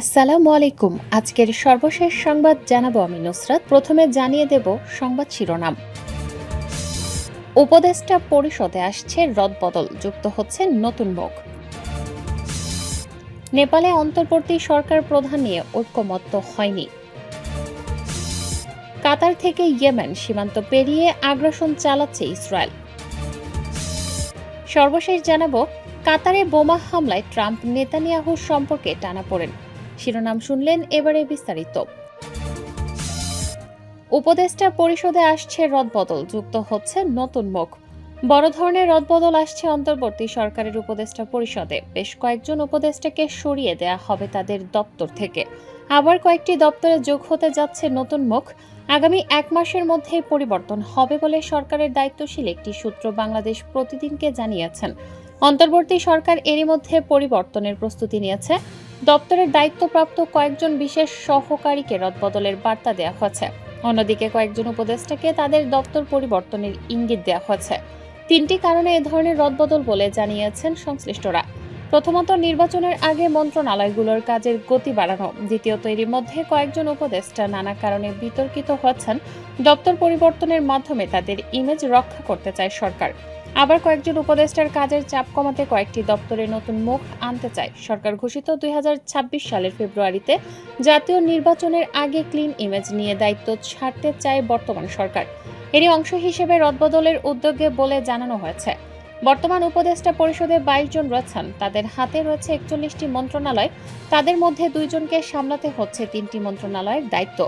আসসালামু আলাইকুম। আজকের সর্বশেষ সংবাদ জানাব আমি নুসরাত। প্রথমে জানিয়ে দেব সংবাদ শিরোনাম। উপদেষ্টা পরিষদে আসছে রদবদল, যুক্ত হচ্ছে নতুন মুখ। নেপালে অন্তর্বর্তী সরকার প্রধান নিয়ে ঐক্যমত্য হয়নি। কাতার থেকে ইয়েমেন সীমান্ত পেরিয়ে আগ্রাসন চালাচ্ছে ইসরায়েল। সর্বশেষ জানাব, কাতারে বোমা হামলায় ট্রাম্প নেতানিয়াহুর সম্পর্কে টানাপোড়েন শিরোনাম শুনলেন এবারে বিস্তারিত। উপদেষ্টা পরিষদে আসছে রদবদল, যুক্ত হচ্ছে নতুন মুখ। বড় ধরনের রদবদল আসছে অন্তর্বর্তী সরকারের উপদেষ্টা পরিষদে। বেশ কয়েকজন উপদেষ্টাকে সরিয়ে দেয়া হবে তাদের দপ্তর থেকে। আবার কয়েকটি দপ্তরে যোগ হতে যাচ্ছে নতুন মুখ। আগামী এক মাসের মধ্যে পরিবর্তন হবে বলে সরকারের দায়িত্বশীল একটি সূত্র বাংলাদেশ প্রতিদিনকে জানিয়েছেন। অন্তর্বর্তী সরকার এরই মধ্যে পরিবর্তনের প্রস্তুতি নিয়েছে। দপ্তরের দায়িত্বপ্রাপ্ত কয়েকজন বিশেষ সহকারীকে রদবদলের বার্তা দেওয়া হয়েছে। অন্যদিকে কয়েকজন উপদেষ্টাকে তাদের দপ্তর পরিবর্তনের ইঙ্গিত দেওয়া হয়েছে। তিনটি কারণে এ ধরনের রদবদল বলে জানিয়েছেন সংশ্লিষ্টরা। প্রথমত, নির্বাচনের আগে মন্ত্রণালয়গুলোর কাজের গতি বাড়ানো। দ্বিতীয়ত, এরই মধ্যে কয়েকজন উপদেষ্টা নানা কারণে বিতর্কিত হচ্ছেন। দপ্তর পরিবর্তনের মাধ্যমে তাদের ইমেজ রক্ষা করতে চায় সরকার। আবার কয়েকজন উপদেষ্টার কাজের চাপ কমাতে কয়েকটি দপ্তরে নতুন মুখ আনতে চায় সরকার ঘোষিত দুই হাজার ছাব্বিশ সালের ফেব্রুয়ারিতে। জাতীয় নির্বাচনের আগে ক্লিন ইমেজ নিয়ে দায়িত্ব ছাড়তে চায় বর্তমান সরকার। এরই অংশ হিসেবে রদবদলের উদ্যোগে বলে জানানো হয়েছে। বর্তমান উপদেষ্টা পরিষদে বাইশ জন রয়েছেন। তাদের হাতে রয়েছে একচল্লিশটি মন্ত্রণালয়। তাদের মধ্যে দুইজনকে সামলাতে হচ্ছে তিনটি মন্ত্রণালয়ের দায়িত্ব।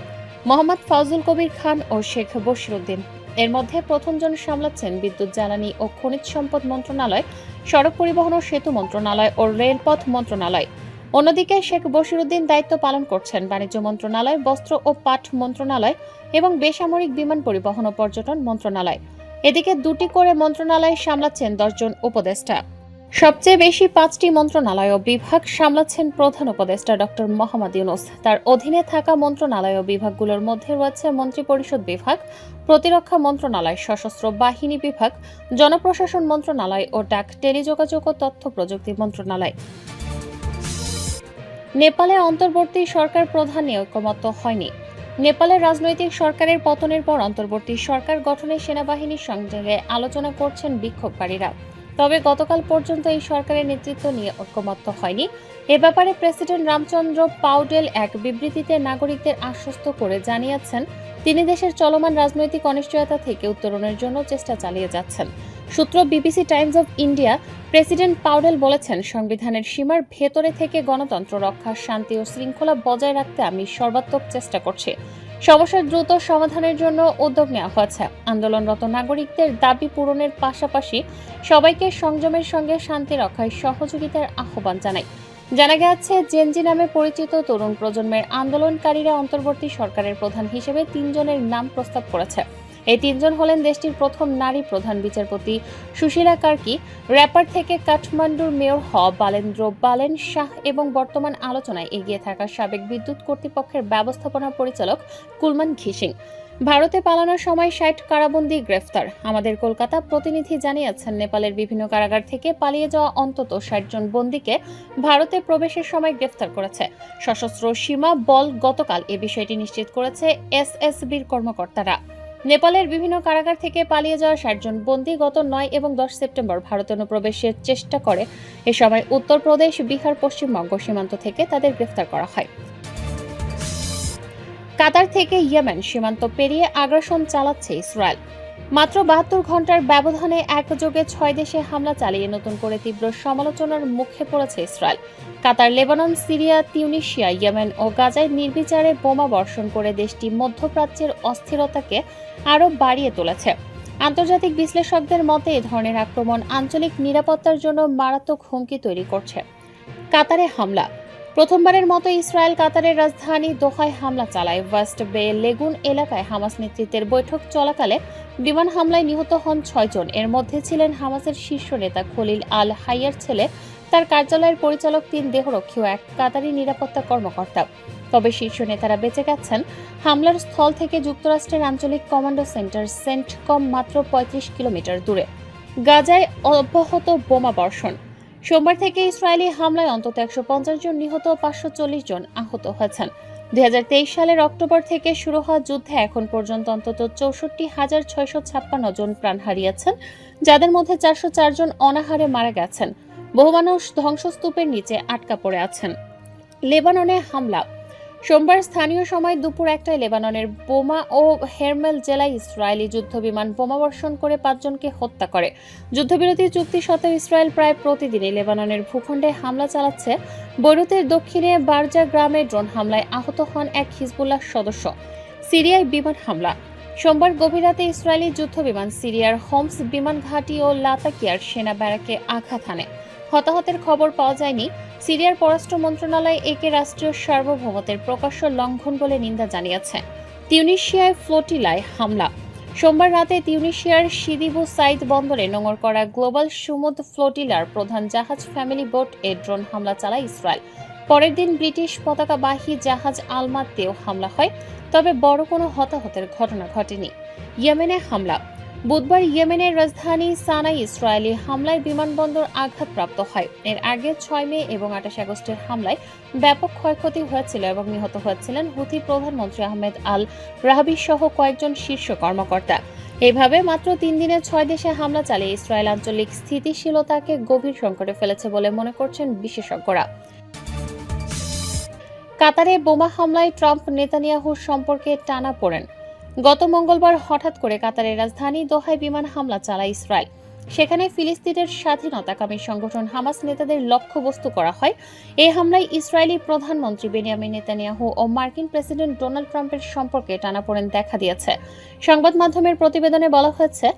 মোহাম্মদ ফজল কবির খান ও শেখ বশিরুদ্দিন এর মধ্যে প্রথমজন সামলাচ্ছেন বিদ্যুৎ, জ্বালানি ও খনিজ সম্পদ মন্ত্রণালয়, সড়ক পরিবহন ও সেতু মন্ত্রণালয় ও রেলপথ মন্ত্রণালয়। অন্যদিকে শেখ বশিরুদ্দিন দায়িত্ব পালন করছেন বাণিজ্য মন্ত্রণালয়, বস্ত্র ও পাট মন্ত্রণালয় এবং বেসামরিক বিমান পরিবহন ও পর্যটন মন্ত্রণালয়। এদিকে দুটি করে মন্ত্রণালয় সামলাচ্ছেন দশজন উপদেষ্টা। সবচেয়ে বেশি পাঁচটি মন্ত্রণালয় বিভাগ সামলাচ্ছেন প্রধান উপদেষ্টা ডক্টর মোহাম্মদ ইউনুস। তার অধীনে থাকা মন্ত্রণালয় ও বিভাগগুলোর মধ্যে রয়েছে মন্ত্রিপরিষদ বিভাগ, প্রতিরক্ষা মন্ত্রণালয়, সশস্ত্র বাহিনী বিভাগ, জনপ্রশাসন মন্ত্রণালয় ও ডাক টেলিযোগাযোগ ও তথ্য প্রযুক্তি মন্ত্রণালয়। নেপালে অন্তর্বর্তী সরকার প্রধান নিয়ে ঐক্যমত্য হয়নি। নেপালের রাজনৈতিক সরকারের পতনের পর অন্তর্বর্তী সরকার গঠনে সেনাবাহিনীর সঙ্গে আলোচনা করছেন বিক্ষোভকারীরা। তবে গতকাল পর্যন্ত এই সরকারের নেতৃত্ব নিয়ে ঐক্যমত্য হয়নি। এ ব্যাপারে প্রেসিডেন্ট রামচন্দ্র পাউডেল এক বিবৃতিতে নাগরিকদের আশ্বস্ত করে জানিয়েছেন, তিনি দেশের চলমান রাজনৈতিক অনিশ্চয়তা থেকে উত্তরণের জন্য চেষ্টা চালিয়ে যাচ্ছেন। সূত্র BBC Times of India president Paudel বলেছেন, সংবিধানের সীমার ভেতরে থেকে গণতন্ত্র রক্ষা শান্তি ও শৃঙ্খলা বজায় রাখতে আমি সর্বাত্মক চেষ্টা করছি। সমস্যার দ্রুত সমাধানের জন্য উদ্যোগ নেওয়া হয়েছে। আন্দোলনরত নাগরিকদের দাবি পূরণের পাশাপাশি সবাইকে সংযমের সঙ্গে শান্তি রক্ষায় সহযোগিতার আহ্বান জানায়। জানা গেছে, জেনজি নামে পরিচিত তরুণ প্রজন্মের আন্দোলনকারীরা অন্তর্বর্তী সরকারের প্রধান হিসেবে তিনজনের নাম প্রস্তাব করেছে। এই তিনজন হলেন দেশটির প্রথম নারী প্রধান বিচারপতি সুশীলা কার্কি, র্যাপার থেকে কাঠমান্ডুর মেয়র হ বালেন্দ্র বালেন শাহ এবং বর্তমান আলোচনায় এগিয়ে থাকা সাবেক বিদ্যুৎ কর্তৃপক্ষের ব্যবস্থাপনা পরিচালক কুলমান ঘিসিং। ভারতে পালানোর সময় ষাট কারাবন্দি গ্রেফতার। আমাদের কলকাতা প্রতিনিধি জানিয়েছেন, নেপালের বিভিন্ন কারাগার থেকে পালিয়ে যাওয়া অন্তত ষাট জন বন্দীকে ভারতে প্রবেশের সময় গ্রেফতার করেছে। সশস্ত্র সীমা বল গতকাল এ বিষয়টি নিশ্চিত করেছে এসএসবির কর্মকর্তারা। নেপালের বিভিন্ন কারাগার থেকে পালিয়ে যাওয়া ষাটজন বন্দী গত নয় এবং দশ সেপ্টেম্বর ভারতে অনুপ্রবেশের চেষ্টা করে। এ সময় উত্তরপ্রদেশ বিহার, পশ্চিমবঙ্গ সীমান্ত থেকে তাদের গ্রেফতার করা হয়। কাতার থেকে ইয়েমেন সীমান্ত পেরিয়ে আগ্রাসন চালাচ্ছে ইসরায়েল। মাত্র বাহাত্তর ঘণ্টার ব্যবধানে একযোগে ছয় দেশে হামলা চালিয়ে নতুন করে তীব্র সমালোচনার মুখে পড়েছে Israel. Qatar, Lebanon, Syria, Tunisia, Yemen ও গাজায় নির্বিচারে বোমা বর্ষণ করে দেশটি মধ্যপ্রাচ্যের অস্থিরতাকে আরও বাড়িয়ে তুলেছে। আন্তর্জাতিক বিশ্লেষকদের মতে, এ ধরনের আক্রমণ আঞ্চলিক নিরাপত্তার জন্য মারাত্মক হুমকি তৈরি করছে। কাতারে হামলা প্রথমবারের মতো ইসরায়েল কাতারের রাজধানী দোহায় হামলা চালায়। ওয়েস্ট বে লেগুন এলাকায় হামাস নেতৃত্বের বৈঠক চলাকালে বিমান হামলায় নিহত হন ছয়জন এর মধ্যে ছিলেন হামাসের শীর্ষ নেতা খলিল আল হাইয়ার ছেলে। তার কার্যালয়ের পরিচালক তিন দেহরক্ষী ও এক কাতারি নিরাপত্তা কর্মকর্তা। তবে শীর্ষ নেতারা বেঁচে গেছেন। হামলার স্থল থেকে যুক্তরাষ্ট্রের আঞ্চলিক কমান্ডো সেন্টার সেন্টকম মাত্র পঁয়ত্রিশ কিলোমিটার দূরে। গাজায় অব্যাহত বোমা বর্ষণ। সোমবার থেকে ইসরায়েলি হামলায় অন্তত একশো পঞ্চাশ জন নিহত পাঁচশো চল্লিশ জন আহত হয়েছেন। দু হাজার তেইশ সালের অক্টোবর থেকে শুরু হওয়া যুদ্ধে এখন পর্যন্ত অন্তত চৌষট্টি হাজার ছয়শো ছাপ্পান্ন জন প্রাণ হারিয়েছেন, যাদের মধ্যে চারশো চার জন অনাহারে মারা গেছেন। বহু মানুষ ধ্বংসস্তূপের নিচে আটকা পড়ে আছেন। লেবাননে হামলা সোমবার স্থানীয় সময় দুপুর একটায় লেবাননের বোমা ও হেরমেল জেলায় ইসরায়েলি যুদ্ধবিমান বোমাবর্ষণ করে পাঁচজনকে হত্যা করে। যুদ্ধবিরতি চুক্তি সত্ত্বেও ইসরায়েল প্রায় প্রতিদিনই লেবাননের ভূখণ্ডে হামলা চালাচ্ছে। বৈরুতের দক্ষিণে বারজা গ্রামে ড্রোন হামলায় আহত হন এক হিজবুল্লাহ সদস্য। সিরিয়ায় বিমান হামলা। সোমবার গভীর রাতে ইসরায়েলি যুদ্ধবিমান সিরিয়ার হোমস বিমান ঘাঁটি ও লাতাকিয়ার সেনা ব্যারাকে আঘাত হানে। হতাহতের খবর পাওয়া যায়নি। সিরিয়ার পররাষ্ট্র মন্ত্রণালয় একে রাষ্ট্রীয় সার্বভৌমত্বের প্রকাশ্য লঙ্ঘন বলে নিন্দা জানিয়েছে। তিউনিশিয়ায় ফ্লোটিলায় হামলা। সোমবার রাতে তিউনিশিয়ার সিদিবু সাইদ বন্দরে নোঙর করা গ্লোবাল সুমুদ ফ্লোটিলার প্রধান জাহাজ ফ্যামিলি বোট এ ড্রোন হামলা চালায় ইসরায়েল। পরের দিন ব্রিটিশ পতাকাবাহী জাহাজ আলমাতেও হামলা হয়, তবে বড় কোনো হতাহতের ঘটনা ঘটেনি। ইয়েমেনে হামলা। বুধবার ইয়েমেনের রাজধানী সানাই ইসরায়েলি হামলায় বিমানবন্দর আঘাতপ্রাপ্ত হয়। এর আগে ছয় মে এবং আঠাশ আগস্টের হামলায় ব্যাপক ক্ষয়ক্ষতি হয়েছিল এবং নিহত হয়েছিলেন হুথি প্রধানমন্ত্রী আহমেদ আল রাহাবি সহ কয়েকজন শীর্ষ কর্মকর্তা। এভাবে মাত্র তিন দিনে ছয় দেশে হামলা চালিয়ে ইসরায়েল আঞ্চলিক স্থিতিশীলতাকে গভীর সংকটে ফেলেছে বলে মনে করছেন বিশেষজ্ঞরা। কাতারে বোমা হামলায় ট্রাম্প নেতানিয়াহুর সম্পর্কে টানা পড়েন। গত মঙ্গলবার হঠাৎ করে কাতারের রাজধানী দোহায় বিমান হামলা চালায় ইসরায়েল। সেখানে ফিলিস্তিনের স্বাধীনতাকামী সংগঠন হামাস নেতাদের লক্ষ্যবস্তু করা হয়। এই হামলায় ইসরায়েলি প্রধানমন্ত্রী বেনিয়ামিন নেতানিয়াহু ও মার্কিন প্রেসিডেন্ট ডোনাল্ড ট্রাম্পের সম্পর্কে টানাপোড়েন দেখা দিয়েছে। সংবাদ মাধ্যমের প্রতিবেদনে বলা হয়েছে,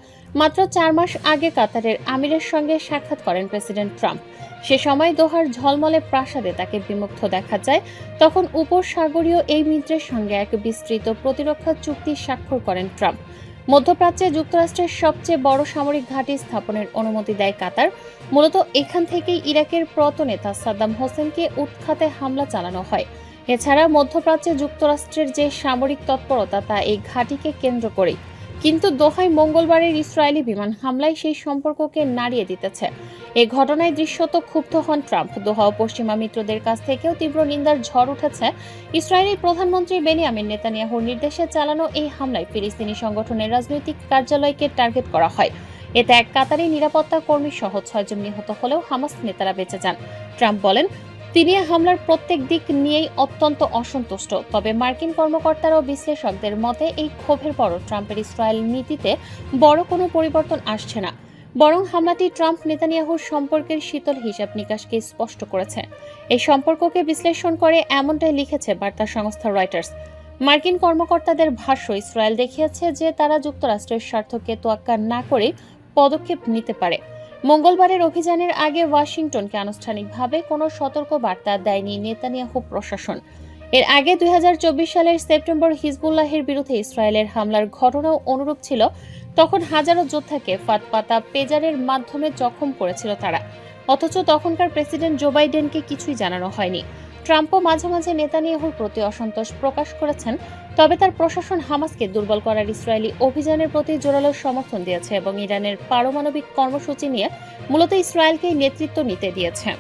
মাত্র চার মাস আগে কাতারের আমিরের সঙ্গে সাক্ষাৎ করেন প্রেসিডেন্ট ট্রাম্প। সে সময় দোহার ঝলমলে প্রাসাদে তাকে বিমুগ্ধ দেখা যায়। তখন উপসাগরীয় এই মিত্রের সঙ্গে এক বিস্তৃত প্রতিরক্ষা চুক্তি স্বাক্ষর করেন ট্রাম্প। মধ্যপ্রাচ্যে যুক্তরাষ্ট্রের সবচেয়ে বড় সামরিক ঘাঁটি স্থাপনের অনুমতি দেয় কাতার। মূলত এখান থেকেই ইরাকের প্রতনেতা সাদ্দাম হোসেনকে উৎখাতে হামলা চালানো হয়। এছাড়া মধ্যপ্রাচ্যে যুক্তরাষ্ট্রের যে সামরিক তৎপরতা, তা এই ঘাঁটিকে কেন্দ্র করেই। কিন্তু দোহায় মঙ্গলবারের ইসরায়েলি বিমান হামলায় সেই সম্পর্ককে নাড়িয়ে দিতেছে। এ ঘটনায় দৃশ্যত ক্ষুব্ধ হন ট্রাম্প। দোহা ও পশ্চিমা মিত্রদের কাছ থেকেও তীব্র নিন্দার ঝড় উঠেছে। ইসরায়েলি প্রধানমন্ত্রী বেনিয়ামিন নেতানিয়াহুর নির্দেশে চালানো এই হামলায় ফিলিস্তিনি সংগঠনের রাজনৈতিক কার্যালয়কে টার্গেট করা হয়। এতে এক কাতারি নিরাপত্তা কর্মী সহ ছয়জন নিহত হলেও হামাস নেতারা বেঁচে যান। ট্রাম্প বলেন তিনি হামলার প্রত্যেক দিক নিয়েই অত্যন্ত অসন্তুষ্ট। তবে মার্কিন কর্মকর্তারা ও বিশ্লেষকদের মতে, এই ক্ষোভের পরও ট্রাম্পের ইসরায়েল নীতিতে বড় কোনো পরিবর্তন আসছে না। বরং হামলাটি ট্রাম্প নেতানিয়াহুর সম্পর্কের শীতল হিসাব নিকাশকে স্পষ্ট করেছে। এই সম্পর্ককে বিশ্লেষণ করে এমনটাই লিখেছে বার্তা সংস্থা রয়টার্স। মার্কিন কর্মকর্তাদের ভাষ্য, ইসরায়েল দেখিয়েছে যে তারা যুক্তরাষ্ট্রের স্বার্থকে তোয়াক্কা না করে পদক্ষেপ নিতে পারে। মঙ্গলবারের অভিযানের আগে ওয়াশিংটনকে আনুষ্ঠানিকভাবে কোনো সতর্ক বার্তা দেয়নি নেতানিয়াহু প্রশাসন। এর আগে দুই সালের সেপ্টেম্বর হিজবুল্লাহের বিরুদ্ধে ইসরায়েলের হামলার ঘটনাও অনুরূপ ছিল। তখন হাজারো যোদ্ধাকে ফাতপাতা পেজারের মাধ্যমে জখম করেছিল তারা। অথচ তখনকার প্রেসিডেন্ট জো বাইডেনকে কিছুই জানানো হয়নি। ট্রাম্পও মাঝে মাঝে নেতানিয়াহুর প্রতি অসন্তোষ প্রকাশ করেছেন, তবে তার প্রশাসন হামাসকে দুর্বল করার ইসরায়েলি অভিযানের প্রতি জোরালো সমর্থন দিয়েছে এবং ইরানের পারমাণবিক কর্মসূচি নিয়ে মূলত ইসরায়েলকেই নেতৃত্ব নিতে দিয়েছে।